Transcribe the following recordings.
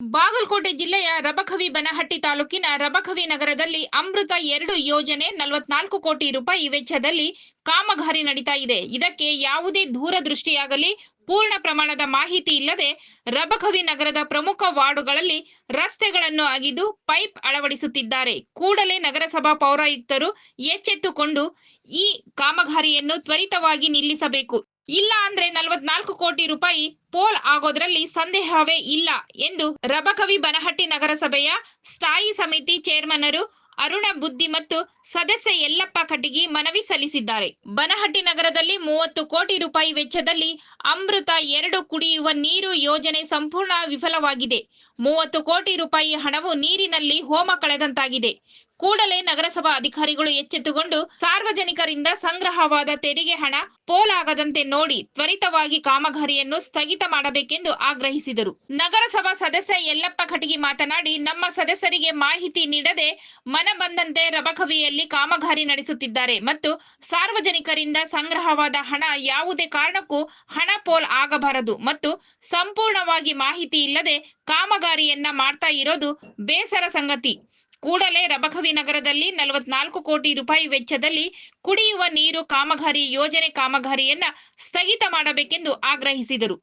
ಬಾಗಲಕೋಟೆ ಜಿಲ್ಲೆಯ ರಬಕವಿ ಬನಹಟ್ಟಿ ತಾಲೂಕಿನ ರಬಕವಿ ನಗರದಲ್ಲಿ ಅಮೃತ ಎರಡು ಯೋಜನೆ ನಲವತ್ನಾಲ್ಕು ಕೋಟಿ ರೂಪಾಯಿ ವೆಚ್ಚದಲ್ಲಿ ಕಾಮಗಾರಿ ನಡೀತಾ ಇದೆ. ಇದಕ್ಕೆ ಯಾವುದೇ ದೂರದೃಷ್ಟಿಯಾಗಲಿ, ಪೂರ್ಣ ಪ್ರಮಾಣದ ಮಾಹಿತಿ ಇಲ್ಲದೆ ರಬಕವಿ ನಗರದ ಪ್ರಮುಖ ವಾರ್ಡುಗಳಲ್ಲಿ ರಸ್ತೆಗಳನ್ನು ಅಗಿದು ಪೈಪ್ ಅಳವಡಿಸುತ್ತಿದ್ದಾರೆ. ಕೂಡಲೇ ನಗರಸಭಾ ಪೌರಾಯುಕ್ತರು ಎಚ್ಚೆತ್ತುಕೊಂಡು ಈ ಕಾಮಗಾರಿಯನ್ನು ತ್ವರಿತವಾಗಿ ನಿಲ್ಲಿಸಬೇಕು. ಇಲ್ಲ ಅಂದ್ರೆ ನಲವತ್ನಾಲ್ಕು ಕೋಟಿ ರೂಪಾಯಿ ಪೋಲ್ ಆಗೋದ್ರಲ್ಲಿ ಸಂದೇಹವೇ ಇಲ್ಲ ಎಂದು ರಬಕವಿ ಬನಹಟ್ಟಿ ನಗರಸಭೆಯ ಸ್ಥಾಯಿ ಸಮಿತಿ ಚೇರ್ಮನರು ಅರುಣ ಬುದ್ಧಿ ಮತ್ತು ಸದಸ್ಯ ಯಲ್ಲಪ್ಪ ಕಟಗಿ ಮನವಿ ಸಲ್ಲಿಸಿದ್ದಾರೆ. ಬನಹಟ್ಟಿ ನಗರದಲ್ಲಿ ಮೂವತ್ತು ಕೋಟಿ ರೂಪಾಯಿ ವೆಚ್ಚದಲ್ಲಿ ಅಮೃತ ಎರಡು ಕುಡಿಯುವ ನೀರು ಯೋಜನೆ ಸಂಪೂರ್ಣ ವಿಫಲವಾಗಿದೆ. ಮೂವತ್ತು ಕೋಟಿ ರೂಪಾಯಿ ಹಣವು ನೀರಿನಲ್ಲಿ ಹೋಮ ಕಳೆದಂತಾಗಿದೆ. ಕೂಡಲೇ ನಗರಸಭಾ ಅಧಿಕಾರಿಗಳು ಎಚ್ಚೆತ್ತುಕೊಂಡು ಸಾರ್ವಜನಿಕರಿಂದ ಸಂಗ್ರಹವಾದ ತೆರಿಗೆ ಹಣ ಪೋಲಾಗದಂತೆ ನೋಡಿ ತ್ವರಿತವಾಗಿ ಕಾಮಗಾರಿಯನ್ನು ಸ್ಥಗಿತ ಮಾಡಬೇಕೆಂದು ಆಗ್ರಹಿಸಿದರು. ನಗರಸಭಾ ಸದಸ್ಯ ಯಲ್ಲಪ್ಪ ಖಟಗಿ ಮಾತನಾಡಿ, ನಮ್ಮ ಸದಸ್ಯರಿಗೆ ಮಾಹಿತಿ ನೀಡದೆ ಮನ ಬಂದಂತೆ ರಬಕವಿಯಲ್ಲಿ ಕಾಮಗಾರಿ ನಡೆಸುತ್ತಿದ್ದಾರೆ ಮತ್ತು ಸಾರ್ವಜನಿಕರಿಂದ ಸಂಗ್ರಹವಾದ ಹಣ ಯಾವುದೇ ಕಾರಣಕ್ಕೂ ಹಣ ಪೋಲ್ ಆಗಬಾರದು ಮತ್ತು ಸಂಪೂರ್ಣವಾಗಿ ಮಾಹಿತಿ ಇಲ್ಲದೆ ಕಾಮಗಾರಿಯನ್ನ ಮಾಡ್ತಾ ಇರೋದು ಬೇಸರ ಸಂಗತಿ. ಕೂಡಲೇ ರಬಕವಿ ನಗರದಲ್ಲಿ ನಲವತ್ನಾಲ್ಕು ಕೋಟಿ ರೂಪಾಯಿ ವೆಚ್ಚದಲ್ಲಿ ಕುಡಿಯುವ ನೀರು ಕಾಮಗಾರಿ ಯೋಜನೆ ಕಾಮಗಾರಿಯನ್ನ ಸ್ಥಗಿತ ಮಾಡಬೇಕೆಂದು ಆಗ್ರಹಿಸಿದರು.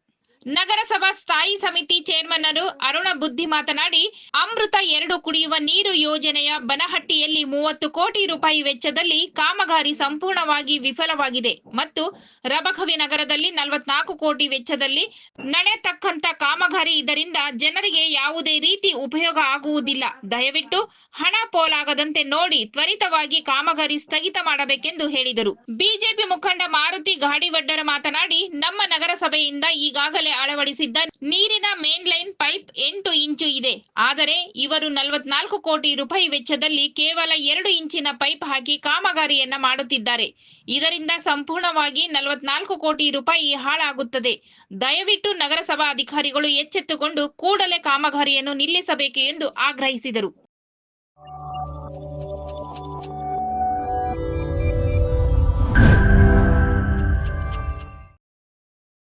ನಗರಸಭಾ ಸ್ಥಾಯಿ ಸಮಿತಿ ಚೇರ್ಮನ್ನರು ಅರುಣ ಬುದ್ಧಿ ಮಾತನಾಡಿ, ಅಮೃತ ಎರಡು ಕುಡಿಯುವ ನೀರು ಯೋಜನೆಯ ಬನಹಟ್ಟಿಯಲ್ಲಿ ಮೂವತ್ತು ಕೋಟಿ ರೂಪಾಯಿ ವೆಚ್ಚದಲ್ಲಿ ಕಾಮಗಾರಿ ಸಂಪೂರ್ಣವಾಗಿ ವಿಫಲವಾಗಿದೆ ಮತ್ತು ರಬಕವಿ ನಗರದಲ್ಲಿ ನಲವತ್ನಾಲ್ಕು ಕೋಟಿ ವೆಚ್ಚದಲ್ಲಿ ನಡೆತಕ್ಕಂಥ ಕಾಮಗಾರಿ ಇದರಿಂದ ಜನರಿಗೆ ಯಾವುದೇ ರೀತಿ ಉಪಯೋಗ ಆಗುವುದಿಲ್ಲ. ದಯವಿಟ್ಟು ಹಣ ಪೋಲಾಗದಂತೆ ನೋಡಿ, ತ್ವರಿತವಾಗಿ ಕಾಮಗಾರಿ ಸ್ಥಗಿತ ಮಾಡಬೇಕೆಂದು ಹೇಳಿದರು. ಬಿಜೆಪಿ ಮುಖಂಡ ಮಾರುತಿ ಗಾಡಿವಡ್ಡರ ಮಾತನಾಡಿ, ನಮ್ಮ ನಗರಸಭೆಯಿಂದ ಈಗಾಗಲೇ ಅಳವಡಿಸಿದ್ದ ನೀರಿನ ಮೇನ್ ಲೈನ್ ಪೈಪ್ ಎಂಟು ಇಂಚು ಇದೆ. ಆದರೆ ಇವರು ನಲವತ್ನಾಲ್ಕು ಕೋಟಿ ರೂಪಾಯಿ ವೆಚ್ಚದಲ್ಲಿ ಕೇವಲ ಎರಡು ಇಂಚಿನ ಪೈಪ್ ಹಾಕಿ ಕಾಮಗಾರಿಯನ್ನ ಮಾಡುತ್ತಿದ್ದಾರೆ. ಇದರಿಂದ ಸಂಪೂರ್ಣವಾಗಿ ನಲವತ್ನಾಲ್ಕು ಕೋಟಿ ರೂಪಾಯಿ ಹಾಳಾಗುತ್ತದೆ. ದಯವಿಟ್ಟು ನಗರಸಭಾ ಅಧಿಕಾರಿಗಳು ಎಚ್ಚೆತ್ತುಕೊಂಡು ಕೂಡಲೇ ಕಾಮಗಾರಿಯನ್ನು ನಿಲ್ಲಿಸಬೇಕು ಎಂದು ಆಗ್ರಹಿಸಿದರು.